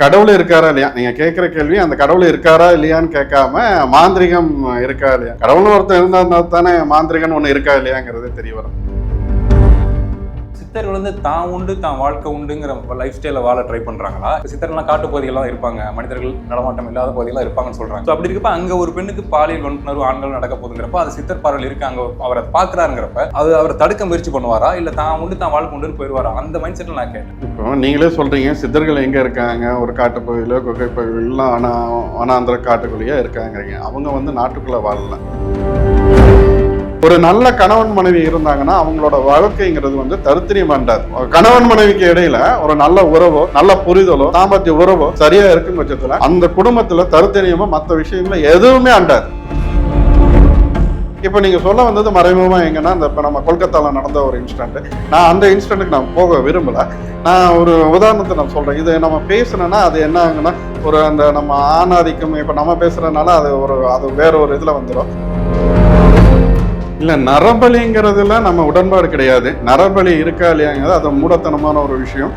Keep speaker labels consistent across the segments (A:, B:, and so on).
A: கடவுள் இருக்காரா இல்லையா? நீங்க கேட்குற கேள்வி அந்த கடவுள் இருக்காரா இல்லையான்னு கேட்காம மாந்திரிகம் இருக்கா இல்லையா? கடவுள்னு ஒருத்தன் இருந்தா தானே மாந்திரிகன் ஒன்று இருக்கா இல்லையாங்கிறது தெரிய வரும்.
B: சித்தர்கள் வந்து தான் உண்டு தான் வாழ்க்கை உண்டுங்கிற லைஃப் ஸ்டைல வாழ ட்ரை பண்றாங்களா? சித்தர்கள்லாம் காட்டு பகுதிகள்லாம் இருப்பாங்க. மனிதர்கள் நடமாட்டம் இல்லாத பகுதிகள்லாம் இருப்பாங்கன்னு சொல்றாங்க. ஸோ அப்படி இருக்கப்ப அங்க ஒரு பெண்ணுக்கு பாலியல் வன்புணர்வு ஆண்கள் நடக்க போகுதுங்கிறப்ப அது சித்தர் பார்வையில் இருக்காங்க அவரை பாக்குறாருங்கிறப்ப அது அவரை தடுக்க முயற்சி பண்ணுவாரா? இல்ல தான் உண்டு தான் வாழ்க்கை உண்டுன்னு போயிடுவாரா? அந்த மைண்ட் செட்ல நான் கேட்டேன்.
A: இப்போ நீங்களே சொல்றீங்க சித்தர்கள் எங்க இருக்காங்க? ஒரு காட்டு பகுதியிலோ குகை பகுதியிலாம் ஆனா காட்டுக்குள்ளேயே இருக்காங்கிறீங்க. அவங்க வந்து நாட்டுக்குள்ள வாழல. ஒரு நல்ல கணவன் மனைவி இருந்தாங்கன்னா அவங்களோட வாழ்க்கைங்கிறது வந்து தருத்திரியம் அண்டாது கணவன் மனைவிக்கு இடையில ஒரு நல்ல உறவோ நல்ல புரிதலோ தாம்பத்திய உறவோ சரியா இருக்கும் பட்சத்துல அந்த குடும்பத்துல தருத்திரியமோ மற்ற விஷயங்கள எதுவுமே அண்டாது. இப்போ நீங்கள் சொல்ல வந்தது மறைமுகமாக எங்கன்னா இந்த இப்போ நம்ம கொல்கத்தால நடந்த ஒரு இன்சிடென்ட் நான் அந்த இன்சிடென்ட்டுக்கு நான் போக விரும்பலை. நான் ஒரு உதாரணத்தை நான் சொல்கிறேன் இது நம்ம பேசுனேன்னா அது என்ன ஆகுன்னா ஒரு அந்த நம்ம ஆணாதிக்கம் இப்போ நம்ம பேசுகிறதுனால அது ஒரு அது வேற ஒரு இதில் வந்துடும் இல்லை நரபலிங்கிறதுல நம்ம உடன்பாடு கிடையாது. நரபலி இருக்கா இல்லையாங்கிறது அது மூடத்தனமான ஒரு விஷயம்.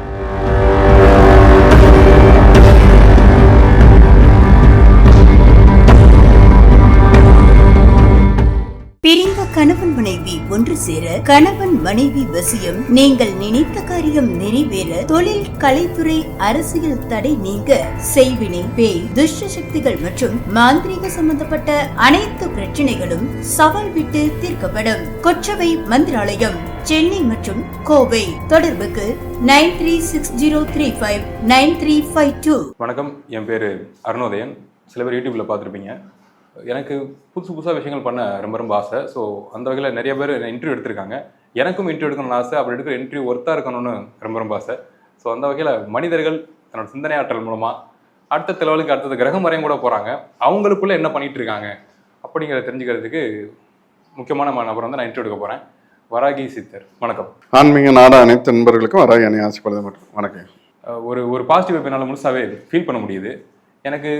C: கணவன் மனைவி ஒன்று சேர கணவன் மனைவி வசியம். நீங்கள் நினைத்த காரியம் நிறைவேற தொழில் கலைத்துறை அரசியல் தடை நீங்க செய்வினை பேய். துஷ்ட சக்திகள் மற்றும் மாந்திரீக சம்பந்தப்பட்ட அனைத்து பிரச்சனைகளும் சவால் விட்டு தீர்க்கப்படும். கொச்சவை மந்திராலயம் சென்னை மற்றும் கோவை. தொடர்புக்கு nine three six zero three five nine three five two.
B: வணக்கம் என் பேர் அருணோதயன். சில பேர் யூடியூப்ல பார்த்துருப்பீங்க. எனக்கு புதுசு புதுசாக விஷயங்கள் பண்ண ரொம்ப ரொம்ப ஆசை. ஸோ அந்த வகையில் நிறைய பேர் இன்டர்வியூ எடுத்திருக்காங்க. எனக்கும் இன்டர்வியூ எடுக்கணும்னு ஆசை. அப்படி எடுக்கிற இன்டர்வியூ ஒர்த்தாக இருக்கணும்னு ரொம்ப ரொம்ப ஆசை. ஸோ அந்த வகையில் மனிதர்கள் தன்னோட சிந்தனை ஆற்றல் மூலமாக அடுத்த லெவலுக்கு அடுத்தது கிரகம் வரையும் கூட போகிறாங்க அவங்களுக்குள்ள என்ன பண்ணிட்டு இருக்காங்க அப்படிங்கிறத தெரிஞ்சுக்கிறதுக்கு முக்கியமான நபர் வந்து நான் இன்டர்வியூ எடுக்க போகிறேன் வராகி சித்தர். வணக்கம்.
A: ஆன்மீக நாட அனைத்து நண்பர்களுக்கும் வராய் அணி ஆசைப்படுது மட்டும். வணக்கம்.
B: ஒரு ஒரு பாசிட்டிவ் என்னால் முழுசாவே ஃபீல் பண்ண முடியுது. எனக்கு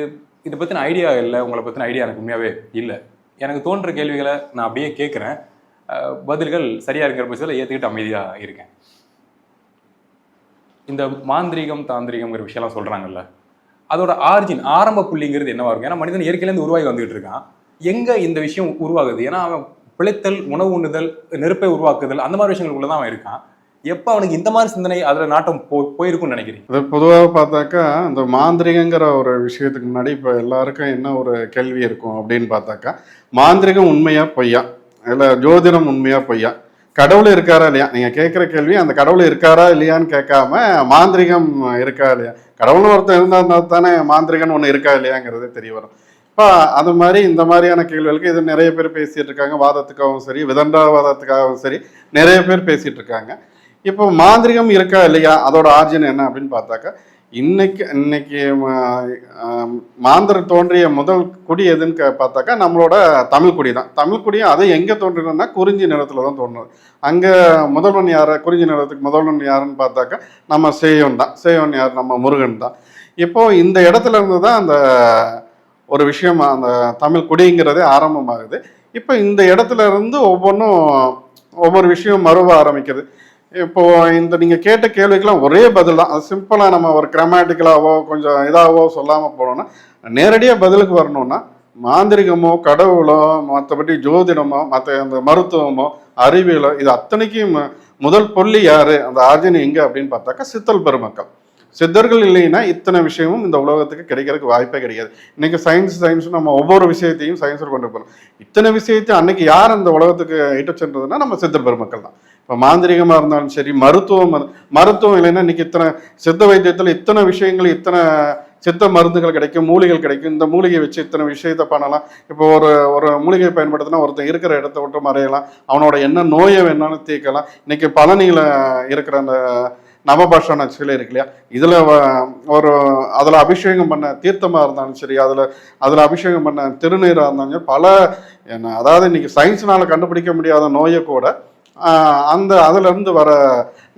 B: இதை பற்றின ஐடியா இல்லை உங்களை பற்றின ஐடியா எனக்கு உண்மையாகவே இல்லை. எனக்கு தோன்ற கேள்விகளை நான் அப்படியே கேட்குறேன் பதில்கள் சரியாக இருக்கிற பட்சத்தில் ஏற்றுக்கிட்டு அமைதியாக இருக்கேன். இந்த மாந்திரீகம் தாந்திரிகம்ங்கிற விஷயம்லாம் சொல்கிறாங்கல்ல அதோட ஆரிஜின் ஆரம்ப புள்ளிங்கிறது என்னவா இருக்கும்? ஏன்னா மனிதன் இயற்கையிலேருந்து உருவாகி வந்துகிட்டு இருக்கான். எங்கே இந்த விஷயம் உருவாகுது? ஏன்னா அவன் பிழைத்தல் உணவு உண்ணுதல் நெருப்பை உருவாக்குதல் அந்த மாதிரி விஷயங்களுக்குள்ள தான் அவன் இருக்கான். எப்போ அவனுக்கு இந்த மாதிரி சிந்தனை அதில் நாட்டம் போ போயிருக்கும்னு
A: நினைக்கிறேன் பொதுவாக பார்த்தாக்கா இந்த மாந்திரிகங்கிற ஒரு விஷயத்துக்கு முன்னாடி இப்போ எல்லாருக்கும் என்ன ஒரு கேள்வி இருக்கும் அப்படின்னு பார்த்தாக்கா மாந்திரிகம் உண்மையா பொய்யா? இல்லை ஜோதிடம் உண்மையா பொய்யா? கடவுள் இருக்காரா இல்லையா? நீங்கள் கேட்குற கேள்வி அந்த கடவுள் இருக்காரா இல்லையான்னு கேட்காம மாந்திரிகம் இருக்கா இல்லையா? கடவுள்னு ஒருத்தன் இருந்தா தானே மாந்திரிகன் ஒன்று இருக்கா இல்லையாங்கிறது தெரிய வரும். இப்போ அது மாதிரி இந்த மாதிரியான கேள்விகளுக்கு இது நிறைய பேர் பேசிட்டு இருக்காங்க. வாதத்துக்காகவும் சரி விதண்டாவாதத்துக்காகவும் சரி நிறைய பேர் பேசிட்டு இருக்காங்க. இப்போ மாந்திரிகம் இருக்கா இல்லையா? அதோட ஆர்ஜின் என்ன அப்படின்னு பார்த்தாக்கா இன்னைக்கு இன்னைக்கு ம- மாந்திரம் தோன்றிய முதல் குடி எதுன்னு பார்த்தாக்கா நம்மளோட தமிழ் குடி தான். தமிழ் குடியும் அது எங்கே தோன்றினா குறிஞ்சி நிலத்தில் தான் தோன்றுது அங்கே முதல்வன் யார்? குறிஞ்சி நிலத்துக்கு முதல்வன் யாருன்னு பார்த்தாக்கா நம்ம சேயோன் தான். சேயோன் யார்? நம்ம முருகன் தான். இப்போ இந்த இடத்துல இருந்து தான் அந்த ஒரு விஷயம் அந்த தமிழ் குடிங்கிறதே ஆரம்பமாகுது. இப்போ இந்த இடத்துல இருந்து ஒவ்வொன்றும் ஒவ்வொரு விஷயம் மறுவ ஆரம்பிக்கிறது இப்போ இந்த நீங்க கேட்ட கேள்விக்கெல்லாம் ஒரே பதில் தான் அது சிம்பிளா நம்ம ஒரு கிரமேட்டிக்கலாவோ கொஞ்சம் இதாவோ சொல்லாம போனோம்னா நேரடியா பதிலுக்கு வரணும்னா மாந்திரிகமோ கடவுளோ மற்றபடி ஜோதிடமோ மற்ற அந்த மருத்துவமோ அறிவியலோ இது அத்தனைக்கும் முதல் பொல்லி யாரு? அந்த ஆர்ஜினி எங்க அப்படின்னு பார்த்தாக்கா சித்தல் பெருமக்கள். சித்தர்கள் இல்லைன்னா இத்தனை விஷயமும் இந்த உலகத்துக்கு கிடைக்கிறதுக்கு வாய்ப்பே கிடையாது. இன்னைக்கு சயின்ஸ் சயின்ஸ் நம்ம ஒவ்வொரு விஷயத்தையும் சயின்ஸில் கொண்டு போகிறோம் இத்தனை விஷயத்தையும் அன்னைக்கு யார் அந்த உலகத்துக்கு இட்டு சென்றதுன்னா நம்ம சித்தர் பெருமக்கள் தான். இப்போ மாந்திரிகமாக இருந்தாலும் சரி மருத்துவம் மருத்துவம் இல்லைன்னா இன்னைக்கு இத்தனை சித்த வைத்தியத்தில் இத்தனை விஷயங்கள் இத்தனை சித்த மருந்துகள் கிடைக்கும் மூலிகள் கிடைக்கும். இந்த மூலிகை வச்சு இத்தனை விஷயத்தை பண்ணலாம். இப்போ ஒரு ஒரு மூலிகை பயன்படுத்தினா ஒருத்தன் இருக்கிற இடத்த விட்டு மறையலாம். அவனோட என்ன நோயை வேணாலும் தீர்க்கலாம். இன்னைக்கு பழனியில் இருக்கிற அந்த நவபாஷான சிலை இருக்கு இல்லையா? இதில் ஒரு அதில் அபிஷேகம் பண்ண தீர்த்தமாக இருந்தாலும் சரி அதில் அதில் அபிஷேகம் பண்ண திருநீராக இருந்தாலும் பல என்ன அதாவது இன்னைக்கு சயின்ஸ்னால கண்டுபிடிக்க முடியாத நோயை கூட அந்த அதுலேருந்து வர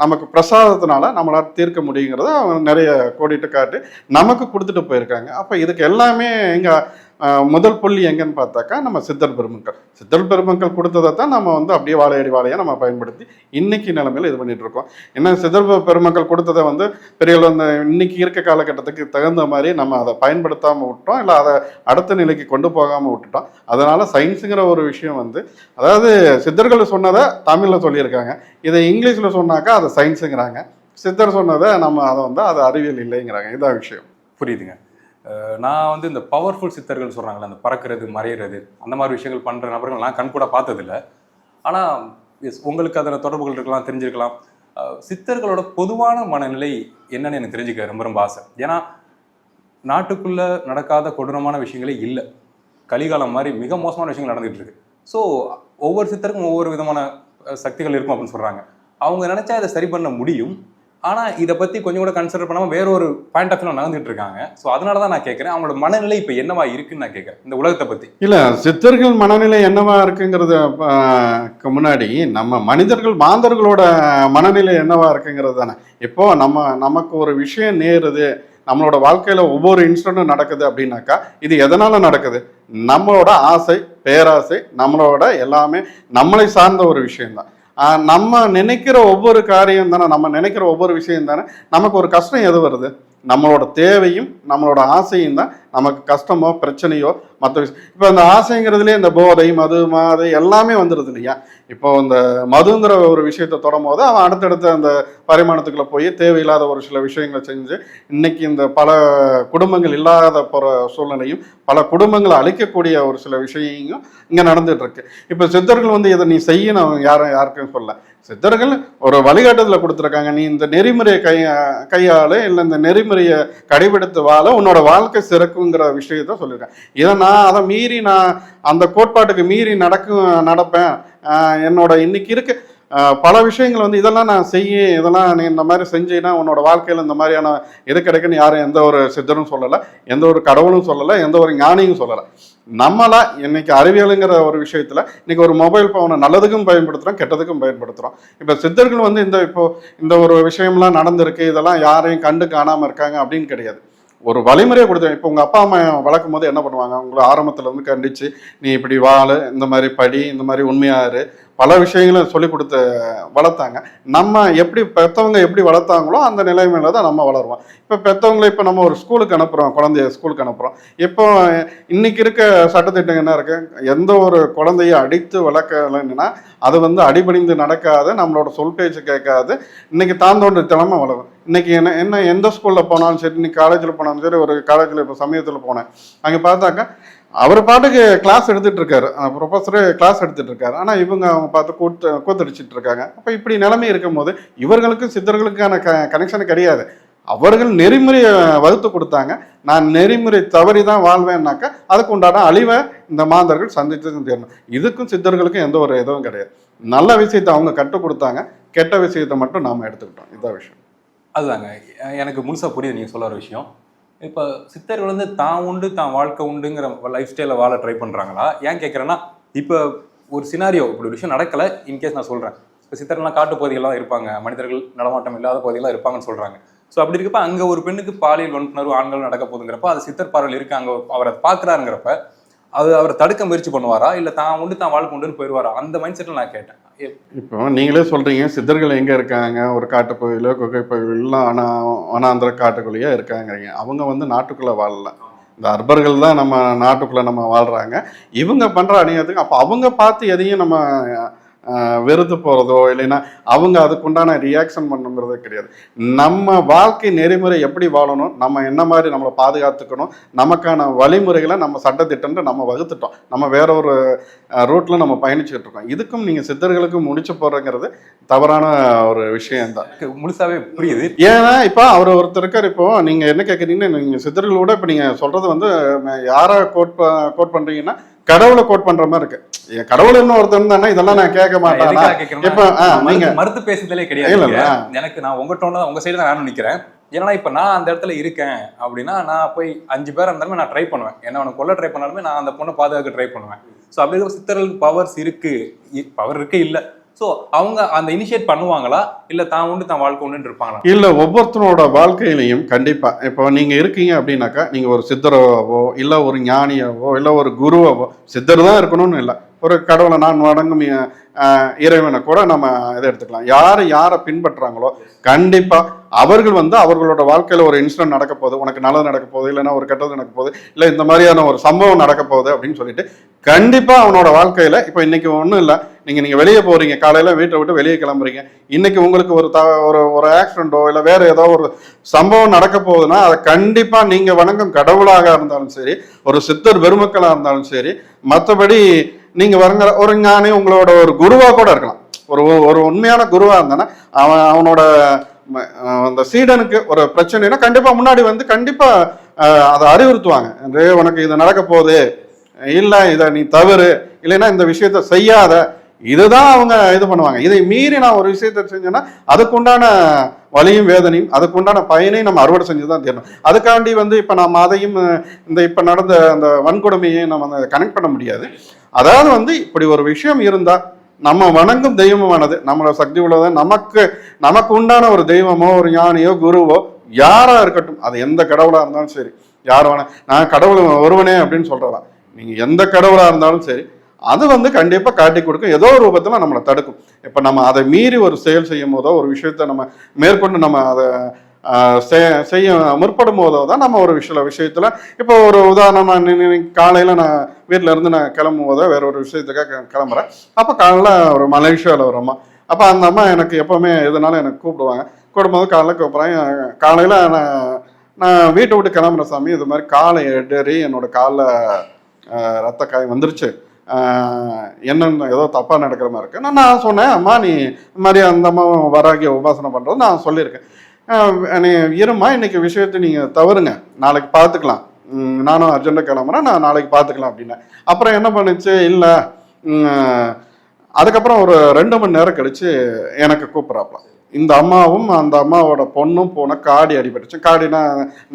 A: நமக்கு பிரசாதத்தினால நம்மளால் தீர்க்க முடியுங்கிறத அவங்க நிறைய கோடிட்டு காட்டி நமக்கு கொடுத்துட்டு போயிருக்காங்க. அப்போ இதுக்கு எல்லாமே இங்கே முதல் புள்ளி எங்கன்னு பார்த்தாக்கா நம்ம சித்தர் பெருமக்கள். சித்தர் பெருமக்கள் கொடுத்ததை தான் நம்ம வந்து அப்படியே வாழையடி வாழையாக நம்ம பயன்படுத்தி இன்னைக்கு நிலைமையில் இது பண்ணிட்டு இருக்கோம். என்ன சித்தர் பெருமக்கள் கொடுத்ததை வந்து பெரியவர்கள் வந்து இன்னைக்கு இருக்க காலகட்டத்துக்கு தகுந்த மாதிரி நம்ம அதை பயன்படுத்தாமல் விட்டோம். இல்லை அதை அடுத்த நிலைக்கு கொண்டு போகாமல் விட்டுட்டோம். அதனால சயின்ஸுங்கிற ஒரு விஷயம் வந்து அதாவது சித்தர்கள் சொன்னதை தமிழில் சொல்லியிருக்காங்க. இதை இங்கிலீஷில் சொன்னாக்கா அதை சயின்ஸுங்கிறாங்க சித்தர் சொன்னதை நம்ம அதை வந்து அது அறிவியல் இல்லைங்கிறாங்க. இதான் விஷயம்.
B: புரியுதுங்க? நான் வந்து இந்த பவர்ஃபுல் சித்தர்கள் சொல்கிறாங்களே அந்த பறக்கிறது மறையிறது அந்த மாதிரி விஷயங்கள் பண்ணுற நபர்கள் நான் கண் கூட பார்த்ததில்ல. ஆனால் எஸ் உங்களுக்கு அதில் தொடர்புகள் இருக்கலாம் தெரிஞ்சிருக்கலாம். சித்தர்களோட பொதுவான மனநிலை என்னன்னு எனக்கு தெரிஞ்சுக்க ரொம்ப ரொம்ப ஆசை. ஏன்னா நாட்டுக்குள்ளே நடக்காத கொடூரமான விஷயங்களே இல்லை. கலிகாலம் மாதிரி மிக மோசமான விஷயங்கள் நடந்துகிட்டு இருக்கு. ஸோ ஒவ்வொரு சித்தருக்கும் ஒவ்வொரு விதமான சக்திகள் இருக்கும் அப்படின்னு சொல்கிறாங்க அவங்க நினச்சா இதை சரி பண்ண முடியும். ஆனால் இதை பற்றி கொஞ்சம் கூட கன்சிடர் பண்ணாமல் வேற ஒரு பாயிண்ட் ஆஃப் வியூவில் நடந்துட்டு இருக்காங்க. ஸோ அதனால தான் நான் கேட்குறேன் அவங்களோட மனநிலை இப்போ என்னவா இருக்குன்னு நான் கேட்குறேன் இந்த உலகத்தை பற்றி
A: இல்லை சித்தர்கள் மனநிலை என்னவா இருக்குங்கிறது முன்னாடி நம்ம மனிதர்கள் மாந்தர்களோட மனநிலை என்னவா இருக்குங்கிறது தானே. இப்போ நம்ம நமக்கு ஒரு விஷயம் நேருது நம்மளோட வாழ்க்கையில் ஒவ்வொரு இன்சிடென்ட்டும் நடக்குது அப்படின்னாக்கா இது எதனால் நடக்குது? நம்மளோட ஆசை பேராசை நம்மளோட எல்லாமே நம்மளை சார்ந்த ஒரு விஷயம்தான். நம்ம நினைக்கிற ஒவ்வொரு காரியம் தானே நம்ம நினைக்கிற ஒவ்வொரு விஷயம் தானே நமக்கு ஒரு கஷ்டம் எது வருது? நம்மளோட தேவையும் நம்மளோட ஆசையும் தான் நமக்கு கஷ்டமோ பிரச்சனையோ மற்ற விஷயம். இப்போ இந்த ஆசைங்கிறதுலே இந்த போதை மது மாதை எல்லாமே வந்துடுது இல்லையா? இப்போ இந்த மதுங்கிற ஒரு விஷயத்தை தொடும் போது அவன் அடுத்தடுத்த அந்த பரிமாணத்துக்குள்ளே போய் தேவையில்லாத ஒரு சில விஷயங்களை செஞ்சு இன்னைக்கு இந்த பல குடும்பங்கள் இல்லாத போகிற சூழ்நிலையும் பல குடும்பங்களை அழிக்கக்கூடிய ஒரு சில விஷயங்களும் இங்கே நடந்துட்டு இருக்கு இப்போ சித்தர்கள் வந்து இதை நீ செய்யணும் யாரும் யாருக்கும் சொல்ல சித்தர்கள் ஒரு வழிகாட்டுதலை கொடுத்துருக்காங்க. நீ இந்த நெறிமுறையை கை கையாளு இல்லை இந்த நெறிமுறையை கடைபிடித்து வாழ உன்னோட வாழ்க்கை நடக்குங்கிற விஷயத்த சொல்லியிருக்கேன் இதை நான் அதை மீறி நான் அந்த கோட்பாட்டுக்கு மீறி நடக்கும் நடப்பேன். என்னோட இன்னைக்கு இருக்கு. பல விஷயங்கள் வந்து இதெல்லாம் நான் செய்ய இதெல்லாம் நீ இந்த மாதிரி செஞ்சீன்னா உன்னோட வாழ்க்கையில் இந்த மாதிரியான இது கிடைக்குன்னு யாரும் எந்த ஒரு சித்தரும் சொல்லலை. எந்த ஒரு கடவுளும் சொல்லலை. எந்த ஒரு ஞானியும் சொல்லலை. நம்மளா இன்னைக்கு அறிவியலுங்கிற ஒரு விஷயத்தில் இன்னைக்கு ஒரு மொபைல் ஃபோனை நல்லதுக்கும் பயன்படுத்துகிறோம் கெட்டதுக்கும் பயன்படுத்துகிறோம் இப்போ சித்தர்கள் வந்து இந்த இப்போ இந்த ஒரு விஷயம்லாம் நடந்திருக்கு. இதெல்லாம் யாரையும் கண்டு காணாமல் இருக்காங்க அப்படின்னு கிடையாது. ஒரு வழிமுறையை கொடுத்தேன் இப்போ உங்கள் அப்பா அம்மா வளர்க்கும் போது என்ன பண்ணுவாங்க? உங்களை ஆரம்பத்தில் வந்து கண்டிச்சு நீ இப்படி வாழ இந்த மாதிரி படி இந்த மாதிரி உண்மையாரு பல விஷயங்களும் சொல்லி கொடுத்து வளர்த்தாங்க. நம்ம எப்படி பெற்றவங்க எப்படி வளர்த்தாங்களோ அந்த நிலைமையில தான் நம்ம வளருவோம். இப்போ பெற்றவங்களை இப்போ நம்ம ஒரு ஸ்கூலுக்கு அனுப்புகிறோம் குழந்தைய ஸ்கூலுக்கு அனுப்புகிறோம் இப்போ இன்னைக்கு இருக்க சட்டத்திட்டம் என்ன இருக்கு? எந்த ஒரு குழந்தைய அடித்து வளர்க்கலைன்னா அது வந்து அடிபணிந்து நடக்காது நம்மளோட சொல் பேச்சு கேட்காது. இன்னைக்கு தாந்தோன்ற திறமை வளரும். இன்னைக்கு என்ன என்ன எந்த ஸ்கூலில் போனாலும் சரி இன்னைக்கு காலேஜில் போனாலும் சரி ஒரு காலேஜில் இப்போ சமயத்தில் போனேன். அங்கே பார்த்தாக்கா அவர் பாட்டுக்கு கிளாஸ் எடுத்துட்டு இருக்காரு ப்ரொஃபஸரு கிளாஸ் எடுத்துட்டு இருக்காரு ஆனால் இவங்க அவங்க பார்த்து கூத்து கூத்தடிச்சிட்டு இருக்காங்க அப்போ இப்படி நிலைமை இருக்கும்போது இவர்களுக்கும் சித்தர்களுக்கான க கனெக்ஷன் கிடையாது. அவர்கள் நெறிமுறையை வகுத்து கொடுத்தாங்க. நான் நெறிமுறை தவறி தான் வாழ்வேன்னாக்கா அதுக்கு உண்டான அழிவை இந்த மாந்தர்கள் சந்தித்து தீரணும். இதுக்கும் சித்தர்களுக்கும் எந்த ஒரு இதுவும் கிடையாது. நல்ல விஷயத்தை அவங்க கற்றுக் கொடுத்தாங்க. கெட்ட விஷயத்தை மட்டும் நாம் எடுத்துக்கிட்டோம். இதான் விஷயம்.
B: அதுதாங்க. எனக்கு முழுசாக புரியுது நீங்கள் சொல்ல விஷயம். இப்போ சித்தர்கள் வந்து தான் உண்டு தான் வாழ்க்கை உண்டுங்கிற லைஃப் ஸ்டைலை வாழ ட்ரை பண்ணுறாங்களா ஏன் கேட்குறேன்னா இப்போ ஒரு சினாரியோ இப்படி ஒரு விஷயம் நடக்கலை இன்கேஸ் நான் சொல்கிறேன் இப்போ சித்தர்கள்லாம் காட்டு பகுதிகள்லாம் இருப்பாங்க. மனிதர்கள் நடமாட்டம் இல்லாத பகுதிகளாக இருப்பாங்கன்னு சொல்கிறாங்க ஸோ அப்படி இருக்கப்ப அங்கே ஒரு பெண்ணுக்கு பாலியல் வன்புணர்வு ஆண்கள் நடக்க போதுங்கிறப்ப அது சித்தர் பார்வையில் இருக்காங்க அவரை பார்க்குறாருங்கிறப்ப அது அவர் தடுக்க முயற்சி பண்ணுவாரா? இல்லை தான் உண்டு தான் வாழ்க்கை உண்டுன்னு போயிடுவாரா? அந்த மைண்ட் செட்டில் நான் கேட்டேன். எ-
A: இப்போ நீங்களே சொல்கிறீங்க சித்தர்கள் எங்கே இருக்காங்க? ஒரு காட்டுப்பகுதியிலோ குகை பகுதியிலோ அனா அனாந்திர காட்டுக்குள்ளேயோ இருக்காங்கிறீங்க. அவங்க வந்து நாட்டுக்குள்ளே வாழல. இந்த அர்பர்கள் தான் நம்ம நாட்டுக்குள்ளே நம்ம வாழ்கிறாங்க இவங்க பண்ணுற அநியாயத்துக்கு அப்போ அவங்க பார்த்து எதையும் நம்ம வெறுத்து போறதோ இல்லைன்னா அவங்க அதுக்குண்டான ரியாக்ஷன் பண்ணுங்கிறதே கிடையாது. நம்ம வாழ்க்கை நெறிமுறை எப்படி வாழணும்? நம்ம என்ன மாதிரி நம்மளை பாதுகாத்துக்கணும்? நமக்கான வழிமுறைகளை நம்ம சட்டத்திட்டம்னு நம்ம வகுத்துட்டோம். நம்ம வேற ஒரு ரூட்ல நம்ம பயணிச்சுட்டு இருக்கோம். இதுக்கும் நீங்க சித்தர்களுக்கும் முடிச்சு போறங்கிறது தவறான ஒரு விஷயம்தான்.
B: முழுசாவே புரியுது.
A: ஏன்னா இப்போ அவர் ஒருத்தர் இருக்கார் இப்போ நீங்க என்ன கேட்குறீங்கன்னா நீங்க சித்தர்களோட இப்போ நீங்க சொல்றது வந்து யாரை கோட் கோட் பண்றீங்கன்னா கடவுளை கோட் பண்ற மாதிரி இருக்கு. கடவுள் என்ன ஒருத்தர் இருந்தானா இதெல்லாம் நான் கேட்க மாட்டானா இப்போ நீங்க.
B: மறுத்து-
A: இல்ல,
B: கிடையாது. எனக்கு நான் உங்க டோன் உங்க சைடு தான் நானும் நிக்கிறேன் ஏன்னா இப்ப நான் அந்த இடத்துல இருக்கேன் அப்படின்னா நான் போய் அஞ்சு பேர் இருந்தாலுமே நான் ட்ரை பண்ணுவேன். என்ன அவனை கொல்ல ட்ரை பண்ணாலுமே நான் அந்த பொண்ணை பாதுகாக்க ட்ரை பண்ணுவேன். ஸோ அப்படி சித்தர்களுக்கு பவர்ஸ் இருக்கு. பவர் இருக்கு இல்ல. ஸோ அவங்க அந்த இனிஷியேட் பண்ணுவாங்களா? இல்ல தான் உண்டு தான் வாழ்க்கை உண்டு இருப்பாங்களா?
A: இல்ல ஒவ்வொருத்தரோட வாழ்க்கையிலையும் கண்டிப்பா. இப்போ நீங்க இருக்கீங்க அப்படின்னாக்கா நீங்க ஒரு சித்தரவோ இல்ல ஒரு ஞானியாவோ இல்ல ஒரு குருவாவோ சித்தர் தான் இருக்கணும்னு இல்லை. ஒரு கடவுளை நான் வணங்கும் இறைவனை கூட நம்ம இதை எடுத்துக்கலாம். யார் யாரை பின்பற்றுறாங்களோ கண்டிப்பாக அவர்கள் வந்து அவர்களோட வாழ்க்கையில் ஒரு இன்சிடென்ட் நடக்க போகுது. உனக்கு நல்லது நடக்க போகுது இல்லைன்னா ஒரு கெட்டது நடக்க போகுது இல்லை இந்த மாதிரியான ஒரு சம்பவம் நடக்க போகுது அப்படின்னு சொல்லிட்டு கண்டிப்பாக அவனோட வாழ்க்கையில் இப்போ இன்னைக்கு ஒன்றும் இல்லை. நீங்கள் நீங்கள் வெளியே போகிறீங்க காலையில் வீட்டை விட்டு வெளியே கிளம்புறீங்க. இன்றைக்கி உங்களுக்கு ஒரு த ஒரு ஒரு ஆக்சிடெண்ட்டோ இல்லை வேறு ஏதோ ஒரு சம்பவம் நடக்க போகுதுன்னா அதை கண்டிப்பாக நீங்கள் வணங்கும் கடவுளாக இருந்தாலும் சரி ஒரு சித்தர் பெருமக்களாக இருந்தாலும் சரி மற்றபடி நீங்க வருங்கிற ஒரு ஞானி உங்களோட ஒரு குருவா கூட இருக்கலாம். ஒரு ஒரு உண்மையான குருவா இருந்தானா அவன் அவனோட ம- அந்த சீடனுக்கு ஒரு பிரச்சனைனா கண்டிப்பா முன்னாடி வந்து கண்டிப்பா அதை அறிவுறுத்துவாங்க. உனக்கு இது நடக்க போகுது. இல்லை இதை நீ தவறு. இல்லைன்னா இந்த விஷயத்த செய்யாத. இதுதான் அவங்க இது பண்ணுவாங்க. இதை மீறி நான் ஒரு விஷயத்த செஞ்சேன்னா அதுக்குண்டான வலியும் வேதனையும் அதுக்குண்டான பயனையும் நம்ம அறுவடை செஞ்சு தான் தீரணும். அதுக்காண்டி வந்து இப்போ நம்ம அதையும் இந்த இப்போ நடந்த அந்த வன்கொடுமையை நம்ம கனெக்ட் பண்ண முடியாது. அதாவது வந்து இப்படி ஒரு விஷயம் இருந்தால் நம்ம வணங்கும் தெய்வமானது நம்மளோட சக்தி உள்ளது நமக்கு நமக்கு உண்டான ஒரு தெய்வமோ ஒரு ஞானியோ குருவோ யாராக இருக்கட்டும் அது எந்த கடவுளாக இருந்தாலும் சரி யார் வேணா நான் கடவுள் ஒருவனே அப்படின்னு சொல்றதான் நீங்கள் எந்த கடவுளாக இருந்தாலும் சரி அது வந்து கண்டிப்பாக காட்டி கொடுக்கும். ஏதோ ஒரு நம்மளை தடுக்கும். இப்போ நம்ம அதை மீறி ஒரு செயல் செய்யும் போதோ ஒரு விஷயத்த நம்ம மேற்கொண்டு நம்ம அதை செய்ய முற்படும் போதோ தான் நம்ம ஒரு விஷயம் விஷயத்தில் இப்போ ஒரு உதாரணமாக காலையில் நான் வீட்டில் இருந்து நான் கிளம்பும் போதோ வேற ஒரு விஷயத்துக்காக கிளம்புறேன். அப்போ காலையில் ஒரு மலேசியாவில் ஒரு அம்மா. அப்போ அந்த அம்மா எனக்கு எப்போவுமே எதுனாலும் எனக்கு கூப்பிடுவாங்க. கூப்பிடும்போது காலையில் கூப்பிட்றேன். காலையில் நான் நான் வீட்டை விட்டு கிளம்புற சாமி இது மாதிரி காலை எடறி என்னோட காலில் ரத்த காயம் வந்துருச்சு. என்னென்ன ஏதோ தப்பாக நடக்கிற மாதிரி இருக்கு. நான் நான் சொன்னேன் அம்மா நீ இந்த மாதிரி அந்த அம்மா வராகிய உபாசனை பண்ணுறது நான் சொல்லியிருக்கேன். நீ இருமா இன்னைக்கு விஷயத்தை நீங்கள் தவறுங்க. நாளைக்கு பார்த்துக்கலாம் நானும் அர்ஜென்ட்டாக கிளம்புறேன் நான் நாளைக்கு பார்த்துக்கலாம் அப்படின்னேன். அப்புறம் என்ன பண்ணுச்சு? இல்லை அதுக்கப்புறம் ஒரு ரெண்டு மணி நேரம் கழித்து எனக்கு கூப்பிட்றாப்பலாம் இந்த அம்மாவும் அந்த அம்மாவோட பொண்ணும் போன காடி அடிபட்டுச்சு. காடினா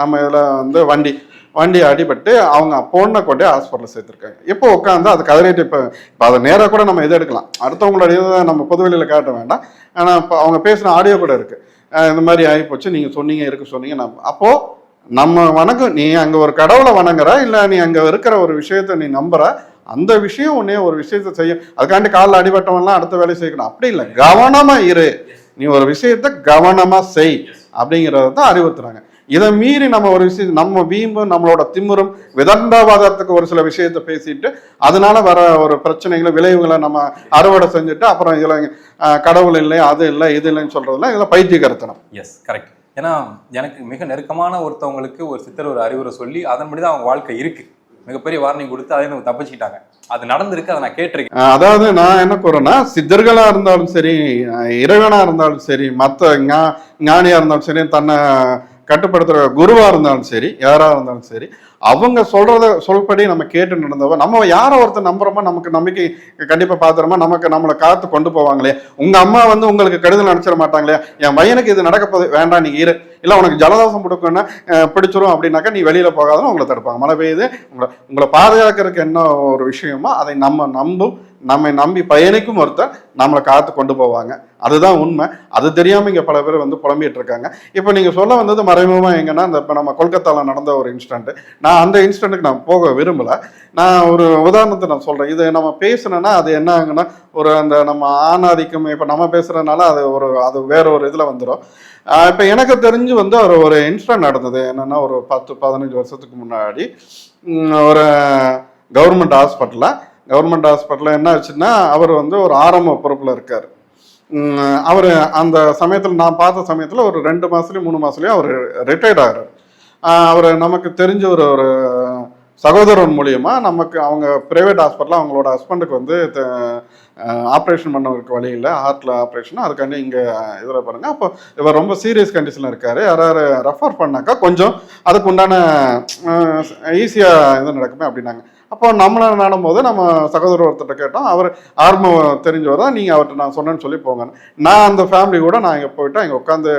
A: நம்ம இதில் வந்து வண்டி வண்டி அடிபட்டு அவங்க பொண்ணை கொண்டே ஹாஸ்பிட்டலில் சேர்த்துருக்காங்க. இப்போ உட்காந்து அது கதறிட்டு இப்போ இப்போ அதை நேராக கூட நம்ம இதை எடுக்கலாம். அடுத்தவங்களோட இதை நம்ம பொதுவெளியில் காட்ட வேண்டாம். ஆனால் இப்போ அவங்க பேசின ஆடியோ கூட இருக்குது இந்த மாதிரி ஆகிப்போச்சு நீங்கள் சொன்னீங்க இருக்கு சொன்னீங்க. நான் அப்போது நம்ம வணக்கம் நீ அங்கே ஒரு கடவுளை வணங்குற? இல்லை நீ அங்கே இருக்கிற ஒரு விஷயத்த நீ நம்புற? அந்த விஷயம் உன்னே ஒரு விஷயத்த செய்யும். அதுக்காண்டி காலில் அடிபட்டவன்லாம் அடுத்த வேலையை செய்யணும் அப்படி இல்லை. கவனமாக இரு. நீ ஒரு விஷயத்த கவனமா செய் அப்படிங்கிறத தான் அறிவுறுத்துறாங்க. இதை மீறி நம்ம ஒரு விஷயம் நம்ம வீம்பு நம்மளோட திமுறும் விதண்டாவாதத்துக்கு ஒரு சில விஷயத்த பேசிட்டு அதனால வர ஒரு பிரச்சனைகளை விளைவுகளை நம்ம அறுவடை செஞ்சுட்டு அப்புறம் இதுல கடவுள் இல்லை அது இல்லை இது இல்லைன்னு சொல்றதுல இதுல பைத்தியகரத்தனம்
B: எஸ் கரெக்ட் ஏன்னா எனக்கு மிக நெருக்கமான ஒருத்தவங்களுக்கு ஒரு சித்தர் ஒரு அறிவுரை சொல்லி அதன்படி தான் அவங்க வாழ்க்கை இருக்கு. மிகப்பெரிய வார்னிங் கொடுத்து அதை எனக்கு தப்பிச்சுக்கிட்டாங்க. அது நடந்திருக்கு அதை நான் கேட்டிருக்கேன்.
A: அதாவது நான் என்ன கூறேன்னா சித்தர்களா இருந்தாலும் சரி இறைவனாக இறைவனா இருந்தாலும் சரி மற்ற ஞானியாக ஞானியா இருந்தாலும் சரி தன்னை கட்டுப்படுத்துகிற குருவாக இருந்தாலும் சரி யாராக இருந்தாலும் சரி அவங்க சொல்றத சொல்படி நம்ம கேட்டு நடந்தவ நம்ம யாரை ஒருத்தர் நம்புறோமோ நமக்கு நம்பிக்கை கண்டிப்பா பாத்துறோமா நமக்கு நம்மளை காத்து கொண்டு போவாங்களே. உங்க அம்மா வந்து உங்களுக்கு கெடுதல் நினைச்சிட மாட்டாங்களே. என் பையனுக்கு இது நடக்க போது வேண்டாம் நீ இரு. இல்லை உனக்கு ஜலதோஷம் பிடிக்கும்னா பிடிச்சிரும் அப்படின்னாக்கா நீ வெளியில் போகாதுன்னு உங்களை தடுப்பாங்க. மழை பெய்யுது உங்களை உங்களை பாதுகாக்கிறதுக்கு என்ன ஒரு விஷயமோ அதை நம்ம நம்பும் நம்மை நம்பி பயணிக்கும் ஒருத்தர் நம்மளை காத்து கொண்டு போவாங்க. அதுதான் உண்மை. அது தெரியாம இங்க பல பேர் வந்து புலம்பிட்டு இருக்காங்க. இப்போ நீங்க சொல்ல வந்தது மறைமுகமா எங்கன்னா இந்த இப்போ நம்ம கொல்கத்தால நடந்த ஒரு இன்சிடென்ட் நான் அந்த இன்சிடென்ட்டுக்கு நான் போக விரும்பல. நான் ஒரு உதாரணத்தை நான் சொல்றேன். இது நம்ம பேசுனேன்னா அது என்ன ஆகுன்னா ஒரு அந்த நம்ம ஆணாதிக்கம் இப்போ நம்ம பேசுறதுனால அது ஒரு அது வேற ஒரு இதில் வந்துடும் இப்போ எனக்கு தெரிஞ்சு வந்து ஒரு ஒரு இன்சிடென்ட் நடந்தது. என்னென்னா ஒரு பத்து பதினஞ்சு வருஷத்துக்கு முன்னாடி ஒரு கவர்மெண்ட் ஹாஸ்பிட்டலில் கவர்மெண்ட் ஹாஸ்பிட்டலில் என்ன ஆச்சுன்னா அவர் வந்து ஒரு ஆரம்ப பொறுப்பில் இருக்கார். அவர் அந்த சமயத்தில் நான் பார்த்த சமயத்தில் ஒரு ரெண்டு மாதத்துலேயும் மூணு மாதத்துலேயும் அவர் ரிட்டையர்ட் ஆகிறார். அவர் நமக்கு தெரிஞ்ச ஒரு ஒரு சகோதரர் மூலியமாக நமக்கு அவங்க ப்ரைவேட் ஹாஸ்பிட்டலில் அவங்களோட ஹஸ்பண்டுக்கு வந்து ஆப்ரேஷன் பண்ணவருக்கு வழி இல்லை. ஹார்ட்டில் ஆப்ரேஷன் அதுக்காண்டி இங்கே இதில் பாருங்கள் அப்போ இவர் ரொம்ப சீரியஸ் கண்டிஷனில் இருக்கார். யாராவது ரெஃபர் பண்ணாக்கா கொஞ்சம் அதுக்கு உண்டான ஈஸியாக இது நடக்குமே அப்படின்னாங்க. அப்போ நம்மளை நாடும்போது நம்ம சகோதரர் ஒருத்தர்கிட்ட கேட்டோம். அவர் ஆர்வம் தெரிஞ்சவர் தான். நீங்கள் அவர்கிட்ட நான் சொன்னேன்னு சொல்லி போங்க. நான் அந்த ஃபேமிலி கூட நான் இங்கே போயிட்டு இங்கே உட்காந்து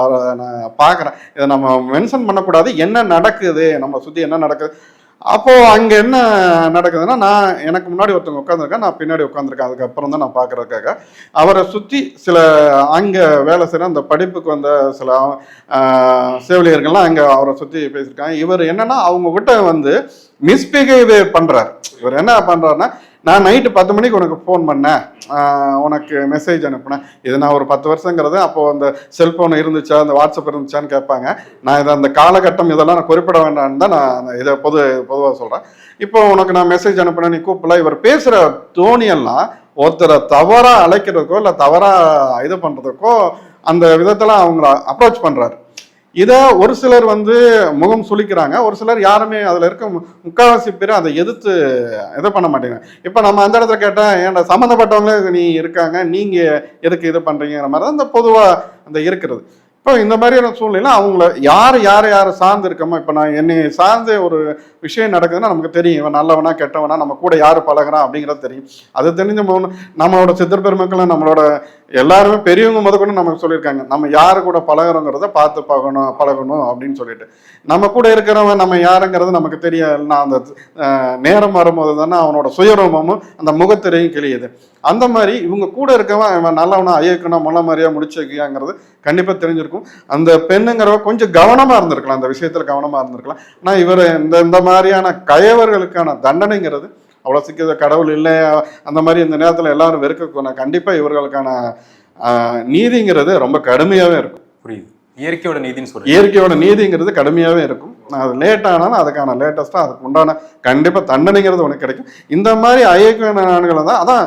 A: அவரை நான் பார்க்குறேன். இதை நம்ம மென்ஷன் பண்ணக்கூடாது. என்ன நடக்குது? நம்ம சுற்றி என்ன நடக்குது? அப்போ அங்க என்ன நடக்குதுன்னா நான் எனக்கு முன்னாடி ஒருத்தவங்க உட்காந்துருக்கேன் நான் பின்னாடி உட்காந்துருக்கேன் அதுக்கப்புறம் தான் நான் பார்க்கறதுக்காக அவரை சுற்றி சில அங்க வேலை செய்கிற அந்த படிப்புக்கு வந்த சில செவிலியர்கள்லாம் அங்க அவரை சுற்றி பேசியிருக்காங்க. இவர் என்னன்னா அவங்க கிட்ட வந்து மிஸ்பிஹேவியர் பண்றாரு. இவர் என்ன பண்றாருன்னா நான் நைட்டு பத்து மணிக்கு உனக்கு ஃபோன் பண்ணேன். உனக்கு மெசேஜ் அனுப்புனேன். இது நான் ஒரு பத்து வருஷங்கிறது அப்போது அந்த செல்ஃபோன் இருந்துச்சா அந்த வாட்ஸ்அப் இருந்துச்சான்னு கேட்பாங்க. நான் இதை அந்த காலகட்டம் இதெல்லாம் நான் குறிப்பிட வேண்டாம்னு தான் நான் இதை பொது பொதுவாக சொல்கிறேன் இப்போ உனக்கு நான் மெசேஜ் அனுப்புனேன் நீ கூப்பிடல. இவர் பேசுகிற தோணியெல்லாம் ஒருத்தரை தவறாக அழைக்கிறதுக்கோ இல்லை தவறாக இது பண்ணுறதுக்கோ அந்த விதத்தில் அவங்கள அப்ரோச் பண்ணுறாரு இதை ஒரு சிலர் வந்து முகம் சுளிக்கிறாங்க. ஒரு சிலர் யாருமே அதில் இருக்க முக்கால்வாசி பேர் அதை எதிர்த்து இதை பண்ண மாட்டேங்கிறாங்க. இப்போ நம்ம அந்த இடத்துல கேட்டால் ஏன்டா சம்மந்தப்பட்டவங்களே நீ இருக்காங்க நீங்கள் எதுக்கு இது பண்ணுறீங்கிற மாதிரி தான் இந்த பொதுவாக அந்த இருக்கிறது. இப்போ இந்த மாதிரியான சூழ்நிலை அவங்கள யார் யார் யார் சார்ந்து இருக்கமோ இப்போ நான் என்னை சார்ந்து ஒரு விஷயம் நடக்குதுன்னா நமக்கு தெரியும். இவன் நல்லவனா கெட்டவனா நம்ம கூட யார் பழகுறான் அப்படிங்கிறது தெரியும். அது தெரிஞ்ச நம்மளோட சித்தர் பெருமக்களும் நம்மளோட எல்லாருமே பெரியவங்க முதற்கொண்டு நமக்கு சொல்லியிருக்காங்க. நம்ம யாரு கூட பழகுறோங்கிறத பார்த்து பழகணும் பழகணும் அப்படின்னு சொல்லிட்டு. நம்ம கூட இருக்கிறவன் நம்ம யாருங்கிறது நமக்கு தெரியலன்னா அந்த நேரம் வரும்போது தானே அவனோட சுயரூபமும் அந்த முகத்திரையும் கிளியுது அந்த மாதிரி இவங்க கூட இருக்கவன் இவன் நல்லவனா ஐயக்கணும் முள்ள மாதிரியா முடிச்சிருக்கியாங்கிறது கண்டிப்பாக தெரிஞ்சிருக்கும். அந்த பெண்ணுங்கிறவ கொஞ்சம் கவனமாக இருந்திருக்கலாம். அந்த விஷயத்தில் கவனமாக இருந்திருக்கலாம். ஆனால் இவர் இந்த இந்த மாதிரியான கயவர்களுக்கான தண்டனைங்கிறது அவ்வளோ சிக்கிய கடவுள் இல்லை அந்த மாதிரி இந்த நேரத்தில் எல்லாரும் வெறுக்க கண்டிப்பாக இவர்களுக்கான நீதிங்கிறது ரொம்ப கடுமையாகவே இருக்கும்.
B: புரியுது. இயற்கையோட நீதின்னு சொல்றீங்க.
A: இயற்கையோட நீதிங்கிறது கடுமையாகவே இருக்கும். அது லேட் ஆனாலும் அதுக்கான லேட்டஸ்ட்டாக அதுக்கு உண்டான கண்டிப்பாக தண்டனைங்கிறது உனக்கு கிடைக்கும். இந்த மாதிரி ஐக்கிய நாடுகளை தான். அதான்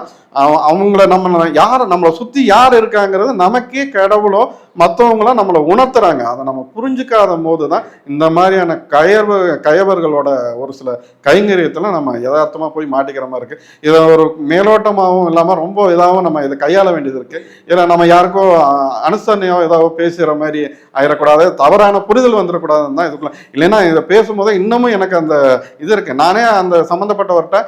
A: அவங்கள நம்ம யார் நம்மளை சுற்றி யார் இருக்காங்கிறது நமக்கே கடவுளோ மற்றவங்களோ நம்மளை உணர்த்துறாங்க. அதை நம்ம புரிஞ்சுக்காத போது தான் இந்த மாதிரியான கயர்வு கயவர்களோட ஒரு சில கைங்கரியத்தில் நம்ம யதார்த்தமாக போய் மாட்டிக்கிற மாதிரி இருக்குது இதை ஒரு மேலோட்டமாகவும் இல்லாமல் ரொம்ப இதாகவும் நம்ம இதை கையாள வேண்டியது இருக்குது இதில் நம்ம யாருக்கோ அனுசரணையோ ஏதாவது பேசுகிற மாதிரி ஆயிடக்கூடாது தவறான புரிதல் வந்துடக்கூடாதுன்னு தான் இதுக்குள்ள. இல்லைன்னா இதை பேசும்போது இன்னமும் எனக்கு அந்த இது இருக்குது நானே அந்த சம்மந்தப்பட்டவர்கிட்ட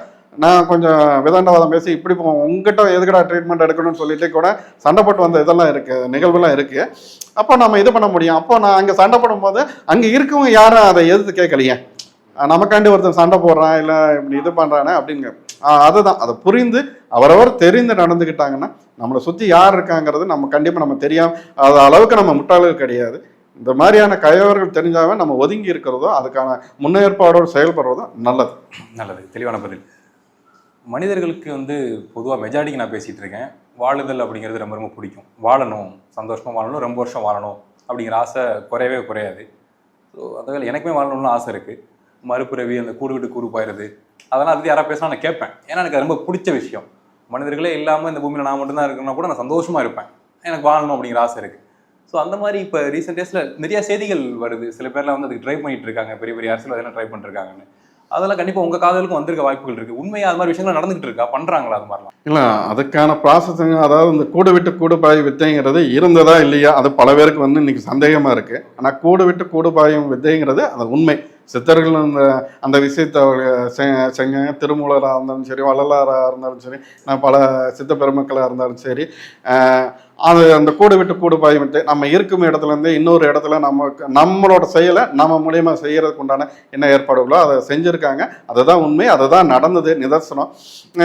A: நான் கொஞ்சம் விதண்டவாதம் பேசி இப்படி போவோம் உங்ககிட்ட எதுக்கடா ட்ரீட்மெண்ட் எடுக்கணும்னு சொல்லிட்டு கூட சண்டை போட்டு வந்த இதெல்லாம் இருக்கு நிகழ்வுலாம் இருக்கு. அப்போ நம்ம இது பண்ண முடியும். அப்போ நான் அங்கே சண்டை போடும்போது அங்கே இருக்கவங்க யாரும் அதை எதிர்த்து கேட்கலையே. நமக்காண்டி ஒருத்தன் சண்டை போடுறான் இல்லை இப்படி இது பண்ணுறானே அப்படிங்க. அதுதான். அதை புரிந்து அவரவர் தெரிந்து நடந்துக்கிட்டாங்கன்னா நம்மளை சுற்றி யார் இருக்காங்கிறது நம்ம கண்டிப்பாக நம்ம தெரியாம அது அளவுக்கு நம்ம முட்டாள்கள் கிடையாது. இந்த மாதிரியான கயவர்கள் தெரிஞ்சாவே நம்ம ஒதுங்கி இருக்கிறதோ அதுக்கான முன்னேற்பாடோடு செயல்படுறதோ நல்லது.
B: நல்லது. தெளிவான பதில். மனிதர்களுக்கு வந்து பொதுவாக மெஜாரிட்டிக்கு நான் பேசிகிட்டு இருக்கேன். வாழுதல் அப்படிங்கிறது ரொம்ப ரொம்ப பிடிக்கும். வாழணும் சந்தோஷமாக வாழணும் ரொம்ப வருஷம் வாழணும் அப்படிங்கிற ஆசை குறையவே குறையாது. ஸோ அதனால் எனக்குமே வாழணும்னு ஆசை இருக்குது மறுபிறவி அந்த கூடு விட்டு கூடு போயிடுது அதெல்லாம் அது யாராவது பேசினா நான் கேட்பேன். ஏன்னா எனக்கு ரொம்ப பிடிச்ச விஷயம். மனிதர்களே இல்லாமல் இந்த பூமியில் நான் மட்டும்தான் இருக்கணும்னா கூட நான் சந்தோஷமாக இருப்பேன். எனக்கு வாழணும் அப்படிங்கிற ஆசை இருக்குது ஸோ அந்த மாதிரி இப்போ ரீசெண்ட் டேஸில் நிறையா செய்திகள் வருது. சில பேர்லாம் வந்து அதுக்கு ட்ரை பண்ணிகிட்டு இருக்காங்க. பெரிய பெரிய அரசியல் அதெல்லாம் ட்ரை பண்ணிருக்காங்கன்னு அதெல்லாம் கண்டிப்பாக உங்கள் காதலுக்கும் வந்திருக்க வாய்ப்புகள் இருக்குது உண்மையாக அது மாதிரி விஷயங்கள் நடந்துகிட்டு இருக்கா? பண்ணுறாங்களா அது மாதிரிலாம்?
A: இல்லை அதுக்கான ப்ராசஸிங் அதாவது இந்த கூடு விட்டு கூடு பாய் வித்தைங்கிறது இருந்ததா இல்லையா? அது பல பேருக்கு வந்து இன்னைக்கு சந்தேகமாக இருக்குது ஆனால் கூடு விட்டு கூடு பாயும் வித்தைங்கிறது அது உண்மை. சித்தர்கள் அந்த அந்த விஷயத்தை அவங்க செ- திருமூலராக இருந்தாலும் சரி வள்ளலாராக இருந்தாலும் சரி நான் பல சித்த பெருமக்களாக இருந்தாலும் சரி அது அந்த கூடு விட்டு கூடு பாயும் நம்ம இருக்கும் இடத்துலேருந்து இன்னொரு இடத்துல நம்ம நம்மளோட செயலை நம்ம மூலியமா செய்கிறதுக்கு உண்டான என்ன ஏற்பாடுகளோ அதை செஞ்சுருக்காங்க. அதுதான் உண்மை அதுதான் நடந்தது நிதர்சனம்.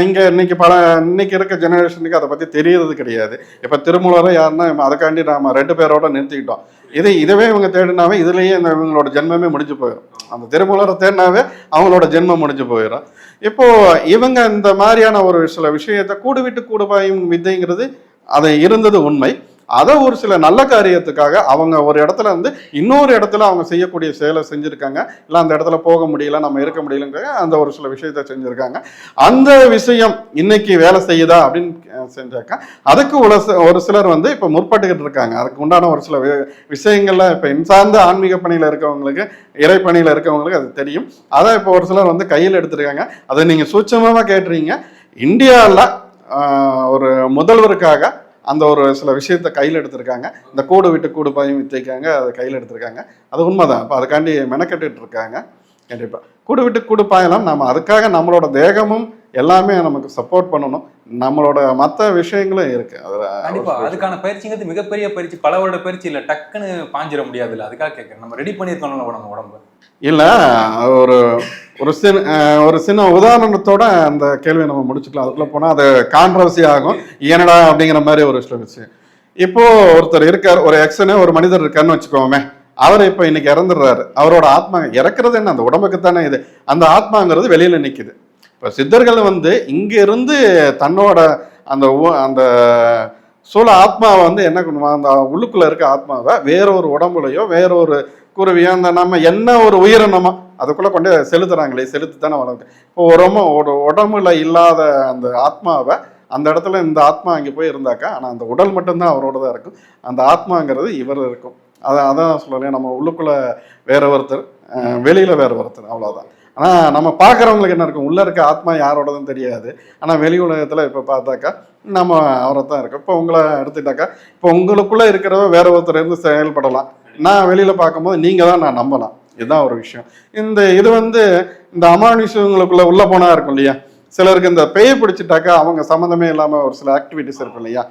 A: இங்கே இன்னைக்கு பல இன்னைக்கு இருக்க ஜெனரேஷனுக்கு அதை பற்றி தெரியறது கிடையாது. இப்போ திருமூலரை யாருன்னா அதுக்காண்டி நாம் ரெண்டு பேரோட நிறுத்திக்கிட்டோம். இதை இதவே இவங்க தேடினாவே இதுலேயே இந்த இவங்களோட ஜென்மமே முடிஞ்சு போயிடும் அந்த திருமூலரை தேடினாவே அவங்களோட ஜென்மம் முடிஞ்சு போயிடும் இப்போ இவங்க இந்த மாதிரியான ஒரு சில விஷயத்தை கூடு விட்டு கூடு பாயும் வித்தைங்கிறது அதை இருந்தது உண்மை. அதை ஒரு சில நல்ல காரியத்துக்காக அவங்க ஒரு இடத்துல இருந்து இன்னொரு இடத்துல அவங்க செய்யக்கூடிய செயலை செஞ்சுருக்காங்க. இல்லை அந்த இடத்துல போக முடியல நம்ம இருக்க முடியலங்கிற அந்த ஒரு சில விஷயத்தை செஞ்சுருக்காங்க. அந்த விஷயம் இன்னைக்கு வேலை செய்யுதா அப்படின்னு செஞ்சாக்கா அதுக்கு ஒரு ஒரு சிலர் வந்து இப்போ முற்பட்டுக்கிட்டு இருக்காங்க. அதுக்கு உண்டான ஒரு சில வி- விஷயங்கள்ல இப்போ இன்சார்ந்த ஆன்மீக பணியில் இருக்கவங்களுக்கு இறை பணியில் இருக்கவங்களுக்கு அது தெரியும். அதை இப்போ ஒரு சிலர் வந்து கையில் எடுத்திருக்காங்க. அதை நீங்கள் சூட்சமாக கேட்டுறீங்க இந்தியாவில் ஒரு முதல்வருக்காக அந்த ஒரு சில விஷயத்தை கையில் எடுத்திருக்காங்க. இந்த கூடு விட்டு கூடு பாயும் வித்தைக்காங்க அதை கையில் எடுத்திருக்காங்க. அது உண்மைதான். இப்போ அதுக்காண்டி மெனக்கெட்டுட்டு இருக்காங்க கண்டிப்பாக கூடு விட்டு கூடு பாயலாம். நம்ம அதுக்காக நம்மளோட தேகமும் எல்லாமே நமக்கு சப்போர்ட் பண்ணணும். நம்மளோட மற்ற விஷயங்களும் இருக்கு.
B: கண்டிப்பா.
A: அதில்
B: அதுக்கான பயிற்சிங்கிறது மிகப்பெரிய பயிற்சி. பல வருட பயிற்சி இல்லை. டக்குன்னு பாஞ்சிட முடியாதுல்ல அதுக்காக கேட்குறேன் நம்ம ரெடி பண்ணியிருக்கோம்ல நம்ம உடம்பு.
A: இல்லை ஒரு ஒரு சின்ன ஒரு சின்ன உதாரணத்தோட அந்த கேள்வியை நம்ம முடிச்சுக்கலாம். அதுக்குள்ள போனால் அது கான்ட்ரவர்சி ஆகும். ஏனடா அப்படிங்கிற மாதிரி ஒரு சில விஷயம் இப்போ ஒருத்தர் இருக்கார் ஒரு எக்ஸனே ஒரு மனிதர் இருக்காருன்னு வச்சுக்கோமே அவர் இப்போ இன்னைக்கு இறந்துடுறாரு. அவரோட ஆத்மா இறக்குறது என்ன? அந்த உடம்புக்கு தானே இது. அந்த ஆத்மாங்கிறது வெளியில நிற்குது இப்போ சித்தர்கள் வந்து இங்கிருந்து தன்னோட அந்த அந்த சூழ ஆத்மாவை வந்து என்ன பண்ணுவாங்க அந்த உள்ளுக்குள்ள இருக்க ஆத்மாவை வேற ஒரு உடம்புலையோ வேற ஒரு குருவியோ அந்த நம்ம என்ன ஒரு உயிரினமோ அதுக்குள்ள கொண்டு செலுத்துறாங்களே செலுத்தி தானே வளர்க்கு இப்போ உடம்பு ஒரு உடம்புல இல்லாத அந்த ஆத்மாவை அந்த இடத்துல இந்த ஆத்மா அங்கே போய் இருந்தாக்கா ஆனால் அந்த உடல் மட்டும்தான் அவரோட தான் இருக்கும். அந்த ஆத்மாங்கிறது இவர் இருக்கும். அதை அதான் சொல்லலையே நம்ம உள்ளுக்குள்ள வேற ஒருத்தர் வெளியில் வெளியில வேற ஒருத்தர் அவ்வளோதான் ஆனால் நம்ம பார்க்குறவங்களுக்கு என்ன இருக்கும்? உள்ளே இருக்க ஆத்மா யாரோடதும் தெரியாது. ஆனால் வெளி உலகத்தில் இப்போ பார்த்தாக்கா நம்ம அவரை தான் இருக்கோம். இப்போ உங்களை எடுத்துட்டாக்கா இப்போ உங்களுக்குள்ளே இருக்கிறவ வேற ஒருத்தர் இருந்து செயல்படலாம். நான் வெளியில் பார்க்கும்போது நீங்கள் தான் நான் நம்பலாம். இதுதான் ஒரு விஷயம். இந்த இது வந்து இந்த அமானுஷங்களுக்குள்ளே உள்ளே போனால் இருக்கும் இல்லையா? சிலருக்கு இந்த பேய் பிடிச்சிட்டாக்கா அவங்க சம்மந்தமே இல்லாமல் ஒரு சில ஆக்டிவிட்டிஸ் இருக்கும் இல்லையா?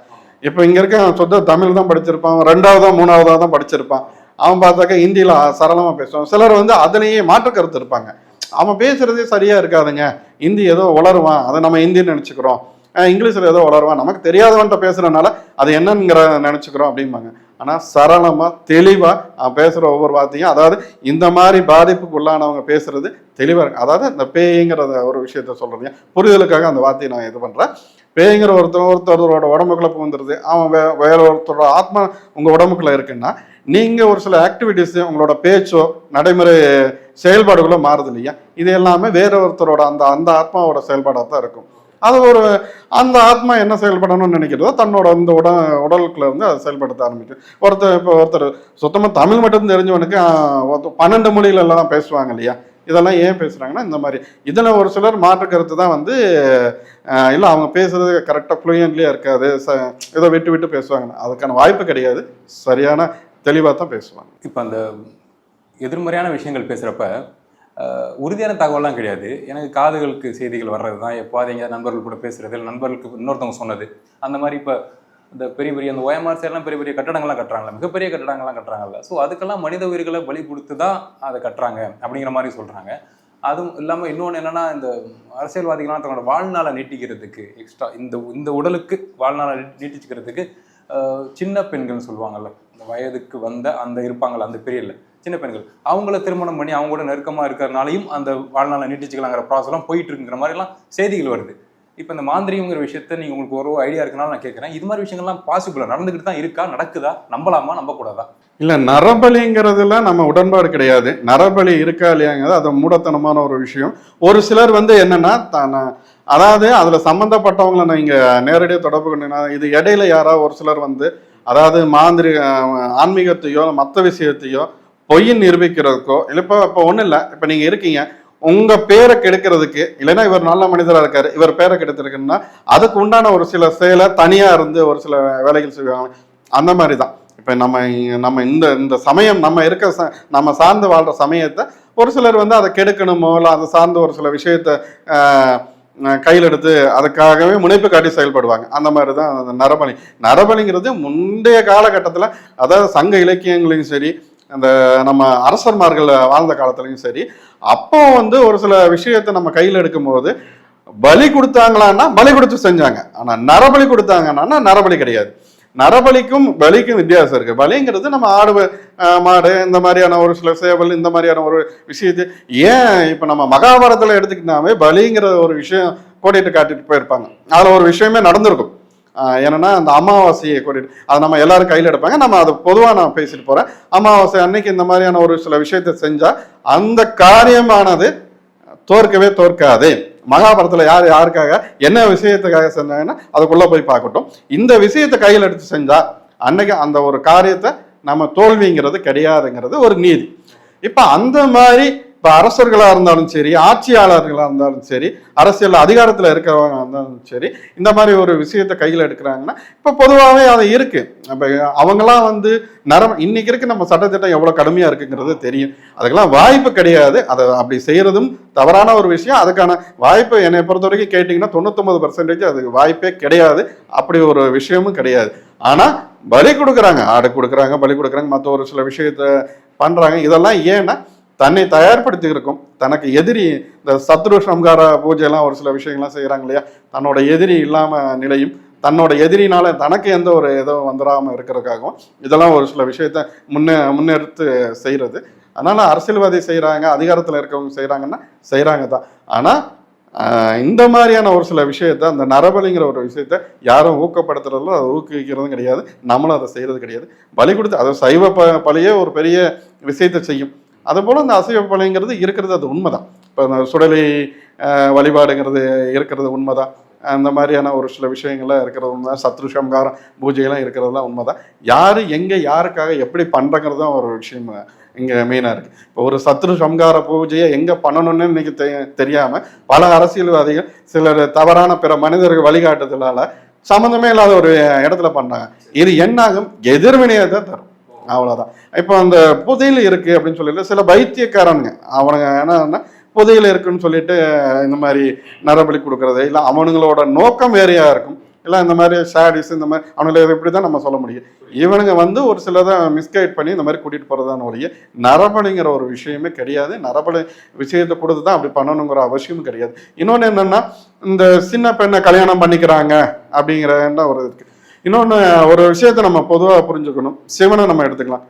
A: இப்போ இங்கே இருக்க சொந்த தமிழ் தான் படிச்சிருப்பான். ரெண்டாவதா மூணாவதாக தான் படிச்சிருப்பான். அவன் பார்த்தாக்கா ஹிந்தியில் சரளமாக பேசுவான். சிலர் வந்து அதுலேயே மாற்று கருத்து இருப்பாங்க. அவன் பேசுறதே சரியா இருக்காதுங்க. இந்தி ஏதோ வளருவான். அதை நம்ம இந்தின்னு நினைச்சுக்கிறோம். இங்கிலீஷில் ஏதோ வளருவான் நமக்கு தெரியாதவன்ட்ட பேசுகிறனால அது என்னங்கிற நினச்சிக்கிறோம் அப்படிம்பாங்க. ஆனால் சரளமாக தெளிவாக அவன் பேசுகிற ஒவ்வொரு வார்த்தையும் அதாவது இந்த மாதிரி பாதிப்புக்கு உள்ளானவங்க பேசுகிறது தெளிவாக இருக்கு. அதாவது இந்த பேய்ங்கிறத ஒரு விஷயத்த சொல்கிறீங்க புரிதலுக்காக அந்த வார்த்தையை நான் இது பண்ணுறேன் பேய்ங்கிற ஒருத்தர் ஒருத்தரோட உடம்புக்குள்ள புகுந்துருது. அவன் வே வேற ஒருத்தரோட ஆத்மா உங்கள் உடம்புக்குள்ள இருக்குன்னா நீங்கள் ஒரு சில ஆக்டிவிட்டீஸு உங்களோட பேச்சோ நடைமுறை செயல்பாடுகளோ மாறுது இல்லையா? இது எல்லாமே வேற ஒருத்தரோட அந்த அந்த ஆத்மாவோட செயல்பாடாக தான் இருக்கும். அது ஒரு அந்த ஆத்மா என்ன செயல்படணும்னு நினைக்கிறதோ தன்னோட அந்த உட உடலுக்குள்ள வந்து அதை செயல்படுத்த ஆரம்பிக்கும். ஒருத்தர் இப்போ ஒருத்தர் சுத்தமாக தமிழ் மட்டும் தெரிஞ்சவனுக்கு ஒருத்தர் பன்னெண்டு மொழிகளெல்லாம் பேசுவாங்க இல்லையா? இதெல்லாம் ஏன் பேசுகிறாங்கன்னா இந்த மாதிரி. இதில் ஒரு சிலர் மாற்று கருத்து தான் வந்து இல்லை அவங்க பேசுறது கரெக்டாக ஃப்ளூயன்ட்லியாக இருக்காது ச இதை விட்டு விட்டு பேசுவாங்க. அதுக்கான வாய்ப்பு கிடையாது. சரியான தெளிவாக தான் பேசுவாங்க.
B: இப்போ அந்த எதிர்மறையான விஷயங்கள் பேசுகிறப்ப உறுதியான தகவல்லாம் கிடையாது. எனக்கு காதுகளுக்கு செய்திகள் வர்றது தான் எப்போது எங்கேயாவது நண்பர்கள் கூட பேசுறது இல்லை நண்பர்களுக்கு இன்னொருத்தவங்க சொன்னது. அந்த மாதிரி இப்போ இந்த பெரிய பெரிய அந்த OMR பெரிய பெரிய கட்டடங்கள்லாம் கட்டுறாங்கல்ல மிகப்பெரிய கட்டடங்கள்லாம் கட்டுறாங்கல்ல. ஸோ அதுக்கெல்லாம் மனித உயிர்களை பலி கொடுத்து தான் அதை கட்டுறாங்க அப்படிங்கிற மாதிரி சொல்கிறாங்க அதுவும் இல்லாமல் இன்னொன்று என்னன்னா இந்த அரசியல்வாதிகள்லாம் தங்களோட வாழ்நாளை நீட்டிக்கிறதுக்கு எக்ஸ்ட்ரா இந்த இந்த உடலுக்கு வாழ்நாளை நீட்டிச்சுக்கிறதுக்கு சின்ன பெண்கள்னு சொல்லுவாங்கல்ல இந்த வயதுக்கு வந்த அந்த இருப்பாங்கள்ல அந்த பீரியட்ல சின்ன பெண்கள். அவங்கள திருமணம் பண்ணி அவங்க கூட நெருக்கமாக இருக்கிறனாலையும் அந்த வாழ்நாளை நீட்டிச்சுக்கலாங்கிற ப்ராசஸ்லாம் போயிட்டு இருக்குங்கிற மாதிரிலாம் செய்திகள் வருது. இப்போ இந்த மாந்திரிங்கிற விஷயத்த நீங்கள் உங்களுக்கு ஒரு ஐடியா இருக்குனால நான் கேட்குறேன். இது மாதிரி விஷயங்கள்லாம் பாசிபிளாக நடந்துக்கிட்டு தான் இருக்கா? நடக்குதா? நம்பலாமா? நம்பக்கூடாதா?
A: இல்லை நரபலிங்கிறதுல நம்ம உடன்பாடு கிடையாது. நரபலி இருக்கா இல்லையாங்கிறது அது மூடத்தனமான ஒரு விஷயம். ஒரு சிலர் வந்து என்னன்னா தான அதாவது அதில் சம்மந்தப்பட்டவங்களை நீங்கள் நேரடியாக தொடர்பு கொண்டீங்கன்னா இது இடையில யாரோ ஒரு சிலர் வந்து அதாவது மாந்திரி ஆன்மீகத்தையோ மற்ற விஷயத்தையோ பொய்யின் நிரூபிக்கிறதுக்கோ இல்லை இப்போ இப்போ ஒன்றும் இல்லை. இப்போ நீங்கள் இருக்கீங்க. உங்க பேரை கெடுக்கிறதுக்கு இல்லைன்னா இவர் நல்ல மனிதராக இருக்காரு இவர் பேரை கெடுத்திருக்குன்னா அதுக்கு உண்டான ஒரு சில செயலை தனியா இருந்து ஒரு சில வேலைகள் செய்வாங்க. அந்த மாதிரி தான் இப்போ நம்ம நம்ம இந்த இந்த சமயம் நம்ம இருக்க ச நம்ம சார்ந்து வாழ்ற சமயத்தை ஒரு சிலர் வந்து அதை கெடுக்கணுமோ இல்லை அதை சார்ந்து ஒரு சில விஷயத்த கையில் எடுத்து அதுக்காகவே முனைப்பு காட்டி செயல்படுவாங்க. அந்த மாதிரி தான் அந்த நரபலி. நரபலிங்கிறது முந்தைய காலகட்டத்தில் அதாவது சங்க இலக்கியங்களையும் சரி அந்த நம்ம அரசர்மார்கள் வாழ்ந்த காலத்துலையும் சரி அப்போ வந்து ஒரு சில விஷயத்தை நம்ம கையில் எடுக்கும்போது பலி கொடுத்தாங்களான்னா பலி கொடுத்து செஞ்சாங்க. ஆனால் நரபலி கொடுத்தாங்கன்னா நரபலி கிடையாது. நரபலிக்கும் பலிக்கும் வித்தியாசம் இருக்குது பலிங்கிறது நம்ம ஆடு மாடு இந்த மாதிரியான ஒரு சில சேவல் இந்த மாதிரியான ஒரு விஷயத்தை ஏன் இப்போ நம்ம மகாபாரதத்தில் எடுத்துக்கிட்டாவே பலிங்கிற ஒரு விஷயம் கோடிட்டு காட்டிட்டு போயிருப்பாங்க. அதில் ஒரு விஷயமே நடந்திருக்கும். ஆஹ் என்னன்னா அந்த அமாவாசையை கூட்டிட்டு அதை நம்ம எல்லாரும் கையில் எடுப்பாங்க. நம்ம அதை பொதுவாக நான் பேசிட்டு போகிறேன் அமாவாசை அன்னைக்கு இந்த மாதிரியான ஒரு சில விஷயத்தை செஞ்சால் அந்த காரியமானது தோற்கவே தோற்காது. மகாபாரத்தில் யார் யாருக்காக என்ன விஷயத்துக்காக செஞ்சாங்கன்னா அதுக்குள்ளே போய் பார்க்கட்டும். இந்த விஷயத்தை கையில் எடுத்து செஞ்சால் அன்னைக்கு அந்த ஒரு காரியத்தை நம்ம தோல்விங்கிறது கிடையாதுங்கிறது ஒரு நீதி. இப்போ அந்த மாதிரி இப்ப அரசர்களா இருந்தாலும் சரி ஆட்சியாளர்களா இருந்தாலும் சரி அரசியல் அதிகாரத்துல இருக்கிறவங்க இருந்தாலும் சரி இந்த மாதிரி ஒரு விஷயத்தை கையில் எடுக்கிறாங்கன்னா இப்ப பொதுவாகவே அது இருக்கு. அப்ப அவங்களாம் வந்து நரம் இன்னைக்கு இருக்கு நம்ம சட்டத்திட்டம் எவ்வளவு கடுமையா இருக்குங்கிறது தெரியும். அதுக்கெல்லாம் வாய்ப்பு கிடையாது. அதை அப்படி செய்யறதும் தவறான ஒரு விஷயம். அதுக்கான வாய்ப்பு என்னை பொறுத்த வரைக்கும் கேட்டிங்கன்னா தொண்ணூத்தொன்பது பர்சன்டேஜ் அதுக்கு வாய்ப்பே கிடையாது. அப்படி ஒரு விஷயமும் கிடையாது. ஆனா பலி கொடுக்குறாங்க. ஆடு கொடுக்குறாங்க பலி கொடுக்குறாங்க. மற்ற ஒரு சில விஷயத்த பண்றாங்க. இதெல்லாம் ஏன்னா தன்னை தயார்படுத்தியிருக்கும். தனக்கு எதிரி இந்த சத்ரு சம்கார பூஜையெல்லாம் ஒரு சில விஷயங்கள்லாம் செய்கிறாங்க இல்லையா? தன்னோட எதிரி இல்லாமல் நிலையும் தன்னோட எதிரினால தனக்கு எந்த ஒரு இதுவும் வந்துடாமல் இருக்கிறதுக்காகவும் இதெல்லாம் ஒரு சில விஷயத்த முன்னே முன்னெடுத்து செய்கிறது. அதனால் அரசியல்வாதி செய்கிறாங்க அதிகாரத்தில் இருக்கவங்க செய்கிறாங்கன்னா செய்கிறாங்க தான். ஆனால் இந்த மாதிரியான ஒரு சில விஷயத்த அந்த நரபலிங்கிற ஒரு விஷயத்த யாரும் ஊக்கப்படுத்துறதுல அதை ஊக்குவிக்கிறதும் கிடையாது. நம்மளும் அதை செய்கிறது கிடையாது. பலி கொடுத்து அது சைவ ப பலியே ஒரு பெரிய விஷயத்தை செய்யும். அதுபோல் இந்த அசைவ பலைங்கிறது இருக்கிறது அது உண்மைதான். இப்போ இந்த சுடலை வழிபாடுங்கிறது இருக்கிறது உண்மைதான். அந்த மாதிரியான ஒரு சில விஷயங்கள்லாம் இருக்கிறது உண்மை சத்ரு சம்காரம் பூஜையெல்லாம் உண்மை உண்மைதான். யார் எங்கே யாருக்காக எப்படி பண்ணுறங்கிறது தான் ஒரு விஷயம் இங்கே மெயினாக இருக்குது இப்போ ஒரு சத்ரு சம்கார பூஜையை எங்கே பண்ணணும்னு இன்னைக்கு தெ தெரியாமல் பல அரசியல்வாதிகள் சிலர் தவறான பிற மனிதர்கள் வழிகாட்டுதலால் சம்மந்தமே இல்லாத ஒரு இடத்துல பண்ணுறாங்க இது என்னாகும்? எதிர்வினையை தான் தரும். அவ்வளோதான் இப்போ அந்த புதையில் இருக்குது அப்படின்னு சொல்லிட்டு சில பைத்தியக்காரனுங்க அவனுங்க என்னன்னா புதையில் இருக்குன்னு சொல்லிட்டு இந்த மாதிரி நரபலி கொடுக்குறது இல்லை அவனுங்களோட நோக்கம் வேறையாக இருக்கும். இல்லை இந்த மாதிரி ஷாடிஸ் இந்த மாதிரி அவனுங்களை இப்படி தான் நம்ம சொல்ல முடியும். இவனுங்க வந்து ஒரு சிலதை மிஸ்கைட் பண்ணி இந்த மாதிரி கூட்டிகிட்டு போகிறதான ஒழிய நரபலிங்கிற ஒரு விஷயமே கிடையாது. நரபலி விஷயத்தை கொடுத்து தான் அப்படி பண்ணணுங்கிற அவசியமும் கிடையாது. இன்னொன்று என்னென்னா இந்த சின்ன பெண்ணை கல்யாணம் பண்ணிக்கிறாங்க அப்படிங்கிற என்ன ஒரு இருக்குது இன்னொன்று ஒரு விஷயத்தை நம்ம பொதுவாக புரிஞ்சுக்கணும். சிவனை நம்ம எடுத்துக்கலாம்.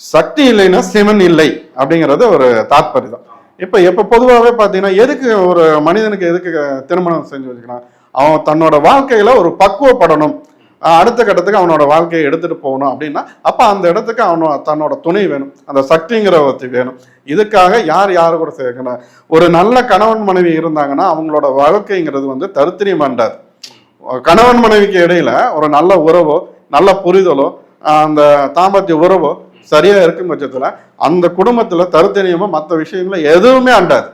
A: சக்தி இல்லைன்னா சிவன் இல்லை அப்படிங்கிறது ஒரு தாத்பரியம். தான் இப்போ இப்போ பொதுவாகவே பார்த்தீங்கன்னா எதுக்கு ஒரு மனிதனுக்கு எதுக்கு திருமணம் செஞ்சு வச்சுக்கலாம்? அவன் தன்னோட வாழ்க்கையில் ஒரு பக்குவப்படணும். அடுத்த கட்டத்துக்கு அவனோட வாழ்க்கையை எடுத்துட்டு போகணும் அப்படின்னா அப்போ அந்த இடத்துக்கு அவனோட தன்னோட துணை வேணும். அந்த சக்திங்கிற ஒருத்தி வேணும். இதுக்காக யார் யார் கூட சேர்க்கணும்? ஒரு நல்ல கணவன் மனைவி இருந்தாங்கன்னா அவங்களோட வாழ்க்கைங்கிறது வந்து தருத்திரியமாண்டாது கணவன் மனைவிக்கு இடையில ஒரு நல்ல உறவோ நல்ல புரிதலோ அந்த தாம்பத்திய உறவோ சரியா இருக்கும் பட்சத்துல அந்த குடும்பத்துல தருத்தனியமோ மற்ற விஷயங்கள எதுவுமே அண்டாது.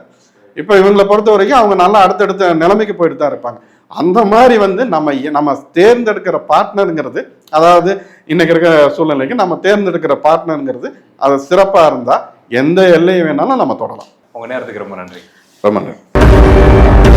A: இப்போ இவங்களை பொறுத்த வரைக்கும் அவங்க நல்லா அடுத்தடுத்த நிலைமைக்கு போயிட்டு தான் இருப்பாங்க. அந்த மாதிரி வந்து நம்ம நம்ம தேர்ந்தெடுக்கிற பார்ட்னருங்கிறது அதாவது இன்னைக்கு இருக்கிற சூழ்நிலைக்கு நம்ம தேர்ந்தெடுக்கிற பார்ட்னருங்கிறது அது சிறப்பாக இருந்தால் எந்த எல்லையை வேணாலும் நம்ம தொடலாம்
B: உங்க நேரத்துக்கு ரொம்ப நன்றி.
A: ரொம்ப நன்றி.